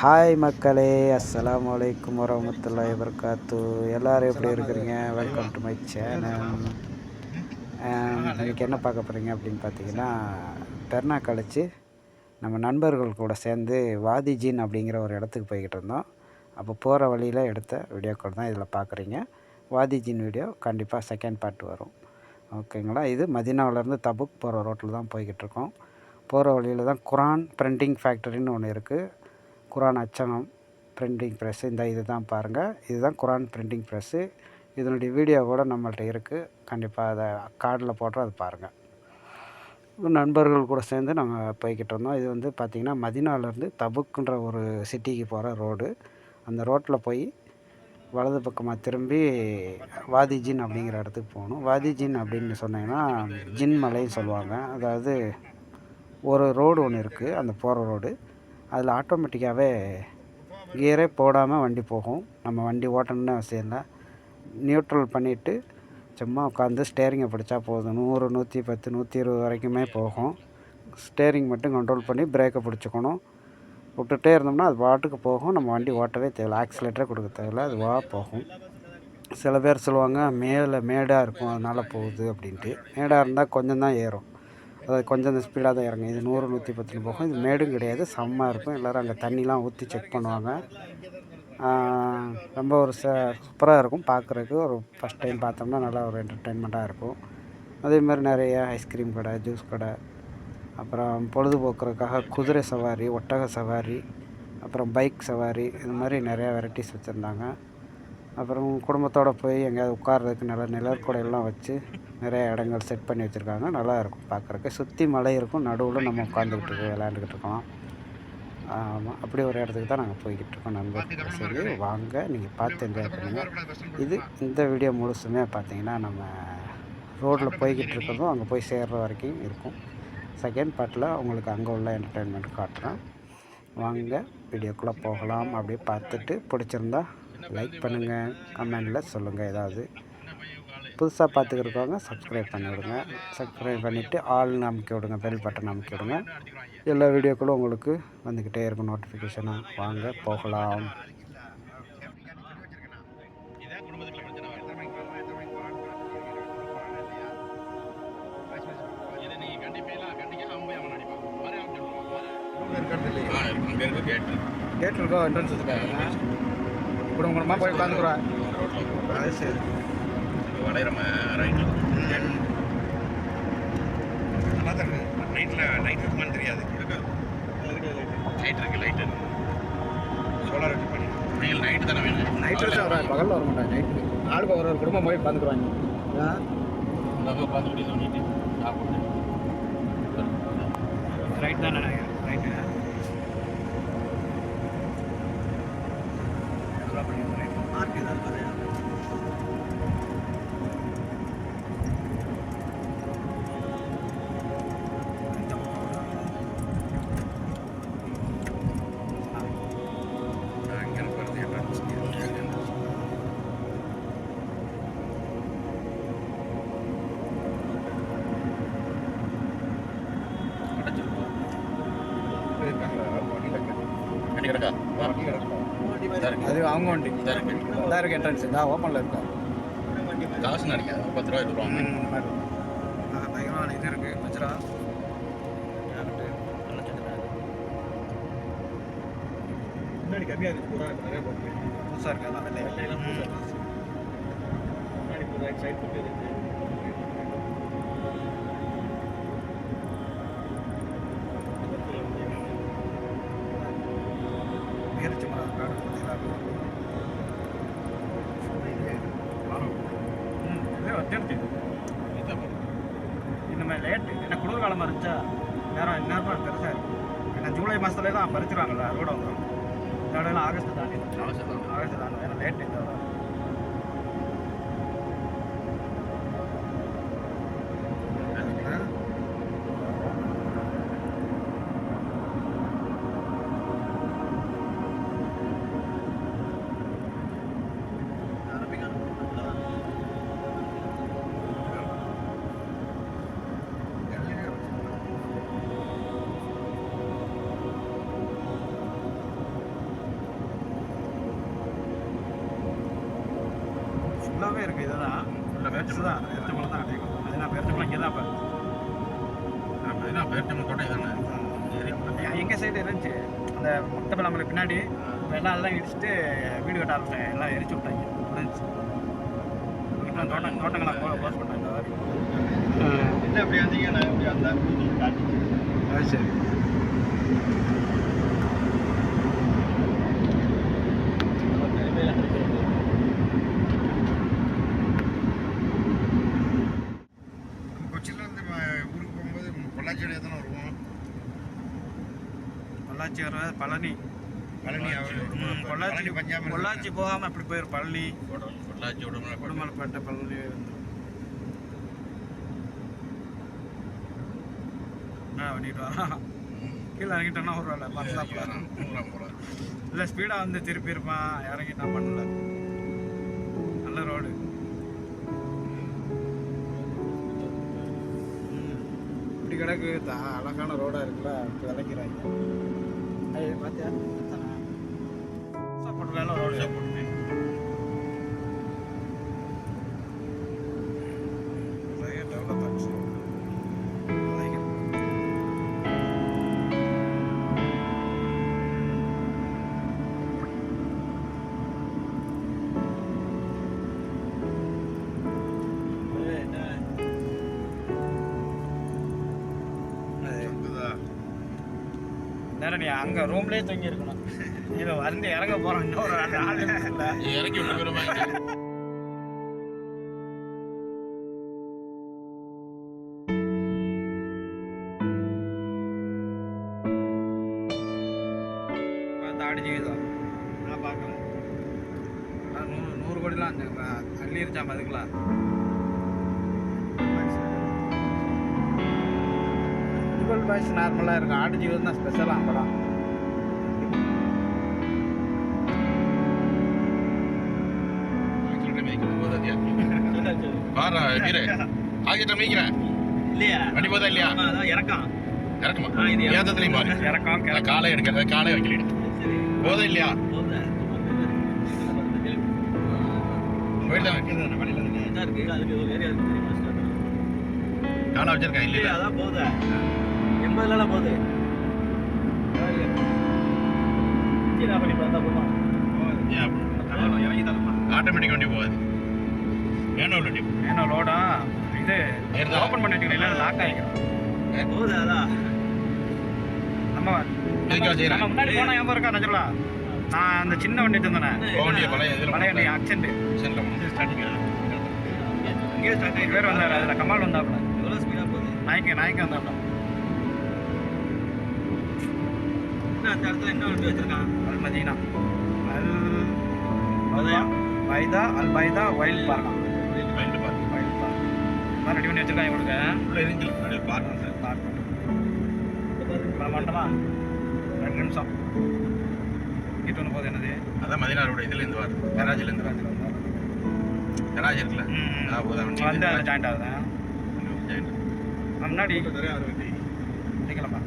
Hi மக்களே. அஸ்லாம் வலைக்கம் வரமத்துல்லா வபரகாத்து எல்லோரும் எப்படி இருக்கிறீங்க? வெல்கம் டு மை சேனல் இன்றைக்கி என்ன பார்க்க போகிறீங்க அப்படின்னு பார்த்தீங்கன்னா பெருநா கழிச்சு நம்ம நண்பர்கள் கூட சேர்ந்து வாதிஜின் அப்படிங்கிற ஒரு இடத்துக்கு போய்கிட்டு இருந்தோம். அப்போ போகிற வழியில் எடுத்த வீடியோக்கள் தான் இதில் பார்க்குறீங்க. வாதிஜின் வீடியோ கண்டிப்பாக செகண்ட் பார்ட் வரும். ஓகேங்களா இது மதினாவிலேருந்து தபுக் போகிற ரோட்டில் தான் போய்கிட்டு இருக்கோம். போகிற வழியில் தான் குரான் பிரிண்டிங் ஃபேக்டரின்னு ஒன்று இருக்குது குரான் அச்சகம் பிரிண்டிங் ப்ரெஸ்ஸு இந்த இது தான் பாருங்கள் இதுதான் குரான் பிரிண்டிங் ப்ரெஸ்ஸு இதனுடைய வீடியோ கூட நம்மள்ட்ட இருக்குது கண்டிப்பாக அதை கார்டில் போடுறோம் அது பாருங்கள் நண்பர்கள் கூட சேர்ந்து நாங்கள் போய்கிட்டு இருந்தோம். இது வந்து பார்த்திங்கன்னா மதினாலேருந்து தபுக்குன்ற ஒரு சிட்டிக்கு போகிற ரோடு அந்த ரோட்டில் போய் வலது பக்கமாக திரும்பி வாதிஜின் அப்படிங்கிற இடத்துக்கு போகணும். வாதிஜின் அப்படின்னு சொன்னீங்கன்னா ஜின் மலைன்னு சொல்லுவாங்க. அதாவது ஒரு ரோடு ஒன்று இருக்குது அந்த போகிற ரோடு அதில் ஆட்டோமேட்டிக்காகவே கியரே போடாமல் வண்டி போகும். நம்ம வண்டி ஓட்டணும்னு அவசியம் இல்லை. நியூட்ரல் பண்ணிவிட்டு சும்மா உட்காந்து ஸ்டேரிங்கை பிடிச்சா போதும். நூறு நூற்றி பத்து நூற்றி இருபது வரைக்குமே போகும். ஸ்டேரிங் மட்டும் கண்ட்ரோல் பண்ணி பிரேக்கை பிடிச்சிக்கணும். விட்டுட்டே இருந்தோம்னா அது பாட்டுக்கு போகும். நம்ம வண்டி ஓட்டவே தேவையில்ல. ஆக்சிலேட்டரே கொடுக்க தேவையில்ல. அது வா போகும். சில பேர் சொல்லுவாங்க மேலே மேடாக இருக்கும் அதனால் போகுது அப்படின்ட்டு. மேடாக இருந்தால் கொஞ்சம் தான் ஏறும். அதாவது கொஞ்சம் ஸ்பீடாக தான் இறங்கும். இது நூறு நூற்றி பத்தில் போகும். இது மேடும் கிடையாது செம்மாக இருக்கும். எல்லோரும் அங்கே தண்ணிலாம் ஊற்றி செக் பண்ணுவாங்க. ரொம்ப ஒரு ச சூப்பராக இருக்கும் பார்க்குறதுக்கு ஒரு ஃபஸ்ட் டைம் பார்த்தோம்னா நல்லா ஒரு என்டர்டெயின்மெண்ட்டாக இருக்கும். அதே மாதிரி நிறைய ஐஸ்கிரீம் கடை ஜூஸ் கடை. அப்புறம் பொழுதுபோக்குறதுக்காக குதிரை சவாரி ஒட்டக சவாரி அப்புறம் பைக் சவாரி இது மாதிரி நிறையா வெரைட்டிஸ் வச்சுருந்தாங்க. அப்புறம் குடும்பத்தோடு போய் எங்கேயாவது உட்கார்றதுக்கு நல்ல நிழற்குடையெல்லாம் வச்சு நிறைய இடங்கள் செட் பண்ணி வச்சுருக்காங்க. நல்லா இருக்கும் பார்க்குறக்கு சுற்றி மலை இருக்கும். நடுவில் நம்ம உட்காந்துக்கிட்டு விளையாண்டுக்கிட்டு இருக்கோம். ஆமாம் அப்படி ஒரு இடத்துக்கு தான் நாங்கள் போய்கிட்டு இருக்கோம் நண்பர்கள் சரி வாங்க. நீங்கள் பார்த்து என்ஜாய் பண்ணுங்கள் இது இந்த வீடியோ முழுசுமே பார்த்தீங்கன்னா நம்ம ரோட்டில் போய்கிட்டு இருக்கிறதும் அங்கே போய் சேர்ற வரைக்கும் இருக்கும். செகண்ட் பார்ட்டில் உங்களுக்கு அங்கே உள்ள என்டர்டெயின்மெண்ட் காட்டுறேன். வாங்க வீடியோக்குள்ளே போகலாம். அப்படியே பார்த்துட்டு பிடிச்சிருந்தா லைக் பண்ணுங்கள் கமெண்டில் சொல்லுங்கள் ஏதாவது. புதுசாக பார்த்துக்கிறவங்க சப்ஸ்கிரைப் பண்ணி விடுங்க. சப்ஸ்கிரைப் பண்ணிவிட்டு ஆள்னு அமுக்கி விடுங்க பெல் பட்டன் அமுக்கி விடுங்க. எல்லா வீடியோக்களும் உங்களுக்கு வந்துக்கிட்டே இருக்கும் நோட்டிஃபிகேஷனாக வாங்க போகலாம். கேட் இருக்கோ என்ட்ரன்ஸ் இருக்காங்க குடும்ப குடும்பமாக போய் உட்காந்துக்குறோம். அது சரி. வளையிறம ரைட்டில் நல்லா தான் இருக்கு. நைட்டில் லைட் இருக்குமான்னு தெரியாது. லைட் இருக்கு லைட் இருக்கு சோலார் வச்சு பண்ணி. நீங்கள் நைட்டு தானே வேணும். நைட் வச்சு வர பகலில் வர மாட்டாங்க நைட்டு ஆளுக்கு ஒரு ஒரு குடும்பம் போய் உட்காந்துக்குறாங்க பார்த்துக்கிட்டே சொல்லிட்டு ரைட் தான் அது அவங்க வண்டி. இதாக இருக்கு இதாக இருக்கு என்ட்ரன்ஸ் இதான் ஓப்பனில் இருக்கா காசு நினைக்காது பத்து ரூபா இருபது ரூபா. பயங்கரமான இது இருக்குது மச்சரா முன்னாடி கம்மியாக இருக்கு பூரா நிறைய போட்டு புதுசாக இருக்கு. அதான் வெள்ளை வெள்ளையெல்லாம் பூசா முன்னாடி பூரா சைட் போட்டு இனிமேல் லேட்டு ஏன்னா குளிர்காலமாக இருந்துச்சா நேரம் நேரம் பெருசாக இருக்கும் ஏன்னா ஜூலை மாதத்துலேயே தான் பறிச்சிருவாங்கல்ல அதோட வந்துடும் இதோட ஆகஸ்ட் தாண்டி ஆகஸ்ட் தாண்டி ஏன்னா லேட்டு இந்த தடவை. பக்கத்து தான் எர்த்தமலை தான் அடையும் அது நான் எர்த்தமலை இங்கே தான் இப்போ அப்படின்னா பேர்த்தம் கோட்டை தானே. சரி. எங்கள் சைடு இருந்துச்சு. அந்த மொட்டப்பலாமலை பின்னாடி இப்ப எல்லாம் அதெல்லாம் இடிச்சுட்டு வீடு கட்ட ஆரம்பிச்சிட்டாங்க. எல்லாம் எரிச்சு விட்டாங்க. இருந்துச்சு இப்போ தோட்டம் தோட்டங்களாம் க்ளோஸ் பண்ணாங்க என்ன அப்படி வந்தீங்க நான் இப்படி வந்தா காட்டி அது சரி. பொள்ளாச்சி வருவோம் வர பழனி. பழனி பொள்ளாச்சி பஞ்சாமி பொள்ளாச்சி போகாமல் அப்படி போயிரு பழனி? பொள்ளாச்சி விடுமா உடுமலைப்பேட்டை பழனி. ஆ பண்ணிட்டு வரான் கீழே இறங்கிட்டோன்னா ஒரு வேலை பஸ்ஸாப்பில் போகிறேன் இல்லை ஸ்பீடாக வந்து திருப்பி இருப்பான். இறங்கி நான் பண்ணல நல்ல ரோடு இப்படி கிடக்கு த- அழகான ரோடாக இருக்குல்ல இப்போ இறக்கிறாங்க அது பார்த்தியா சாப்பாடு ரோடு நீ அங்கே ரூம்லேயே தூங்கி இருக்கணும். இதை வந்து இறங்க போகிறோம் இன்னொரு நாலு இறக்கி விட்டு நான் பார்க்கல நூறு நூறு கோடிலாம் அள்ளி இருச்சாம அதுக்குலாம் பாய்ஸ் நார்மலாக இருக்கும் ஆடு ஜீவிதம் தான் ஸ்பெஷலாக படம் பாரு வீரு. ஆகிட்ட மீக்கிறேன் இல்லையா? வண்டி போதா இல்லையா? இறக்கம்? இறக்குமா. ஏத்தத்துலையும் பாரு. இறக்கம் காலை எடுக்கிறத காலை வைக்கல போதா இல்லையா? காலை வச்சிருக்கேன் இல்லையா அதான் போகுது எண்பதுலாம் போகுது ஆட்டோமேட்டிக் வண்டி போகாது. மேனுவல் வண்டி. ஏன்னா லோடா இது? ஓப்பன் பண்ணிட்டு இல்லை லாக் ஆகிக்கிறோம் போகுது அதான் நம்ம? நம்ம முன்னாடி போனா ஞாபகம் இருக்கா நஜலா நான் அந்த சின்ன வண்டி தந்தேனே பழைய வண்டி அக்சென்ட் சென்டர் இங்கே ஸ்டார்ட் பேர் வந்தாரு அதுல கமால் வந்தாப்புல. எவ்வளோ ஸ்பீடாக போகுது? நாய்க்கு நாய்க்கு வந்தாப்புல. அந்த இடத்துல என்ன வண்டி வச்சிருக்கான் அல் மதீனா அல் பைதா பைதா? அல் பைதா? Wild park. மைண்டு பாரு வைல்ட் பார்க். ரெடி பண்ணி வச்சிருக்காங்க இவனுக்கு. உள்ள இருந்து பாருங்க பார்க் ரெண்டு நிமிஷம். கிட்ட ஒன்று போகுது என்னது? அதான் மதினாரோட இதுல இருந்து வரும். கராஜில இருந்து வரும். கராஜ் இருக்குல்ல? வந்து ஜாயிண்ட் ஆகுது முன்னாடி. நிற்கலாமா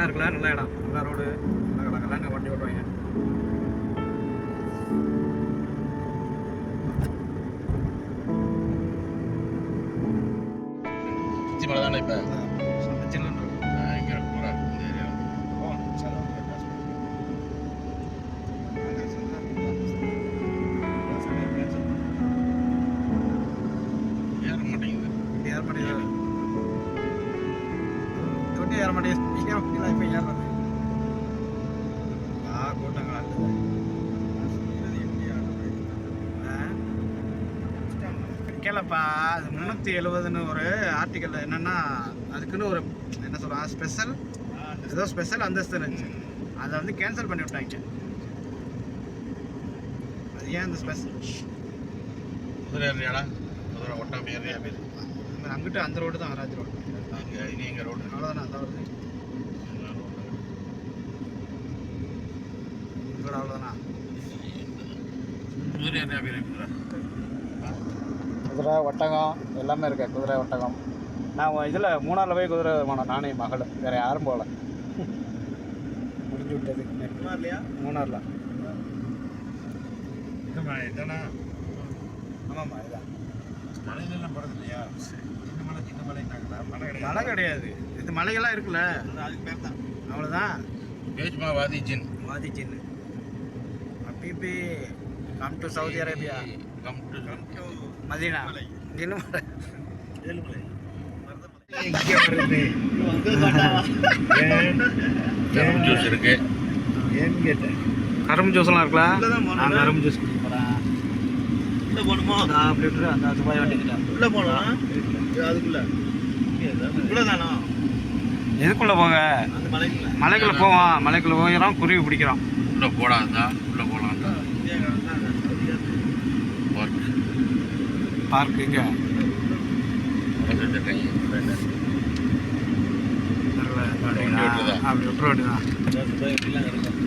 நல்லா இருக்குல்ல? நல்ல இடம். நல்ல ரோடு நல்ல கலக்கலான்னு வண்டி ஓட்டுவாங்க. தானே இப்ப? தொட்டி ஏற மாட்டேங்குது ஏன் வண்டியில் இப்போ ஏறுறது? ஆ கூட்டங்களா கேளப்பா அது முந்நூற்றி எழுபதுன்னு ஒரு ஆர்டிக்கல் என்னன்னா அதுக்குன்னு ஒரு என்ன சொல்கிறா ஸ்பெஷல் ஏதோ ஸ்பெஷல் அந்தஸ்து இருந்துச்சு. அதை வந்து கேன்சல் பண்ணி விட்டாங்க. அது ஏன் அந்த ஸ்பெஷல் குதிரை ஏறியாடா? குதிரை ஒட்டாம ஏறியா பேர் அங்கிட்டு அந்த ரோடு தான் ராஜ் ரோடு இங்க இனி எங்க ரோடு அவ்வளோதானே அந்த வருது அவ்வளோதானா குதிரை பேர் குதிரை ஒட்டகம் எல்லாமே இருக்கு குதிரை ஒட்டகம். நான் இதில் மூணாரில் போய் குதிரை போனோம் நானே மகள். வேறு யாரும் போகல. முடிஞ்சு விட்டு இது இல்லையா மூணாரில் இதானா ஆமாம்மா இதுதான். மலையிலலாம் போகிறது இல்லையா சின்ன மலை கிடையாது. இது மலைகள்லாம் இருக்குல்ல? அதுக்கு பேர் தான். அவ்வளோதான் பேஜ்மா வாதிஜின். வாதிச்சின்னு அப்பி come to Saudi Arabia come to Medina. இன்னும் ஏழுமலை. இங்கே வருது. ஏன் ஜூஸ் இருக்கு. ஏன்னு கேட்டேன் கரும்பு ஜூஸ்லாம் இருக்குல்ல? போனோம். நான் கரும்பு ஜூஸ். உள்ள போகணுமா? அப்படி விட்டுரு அந்த துபாய் வண்டிக்கிட்ட உள்ள போகணும்? அதுக்குள்ள. உள்ளதானா எதுக்குள்ளே போக அந்த மலைக்குள்ள. மலைக்குள்ளே போவோம். மலைக்குள்ளே போகிறோம் குருவி பிடிக்கிறோம். உள்ள போடாதா உள்ள தான் ஒர்க் பார்க். இங்கே வண்டி விட்டுதா? அப்படி எப்படிலாம் இருக்கும்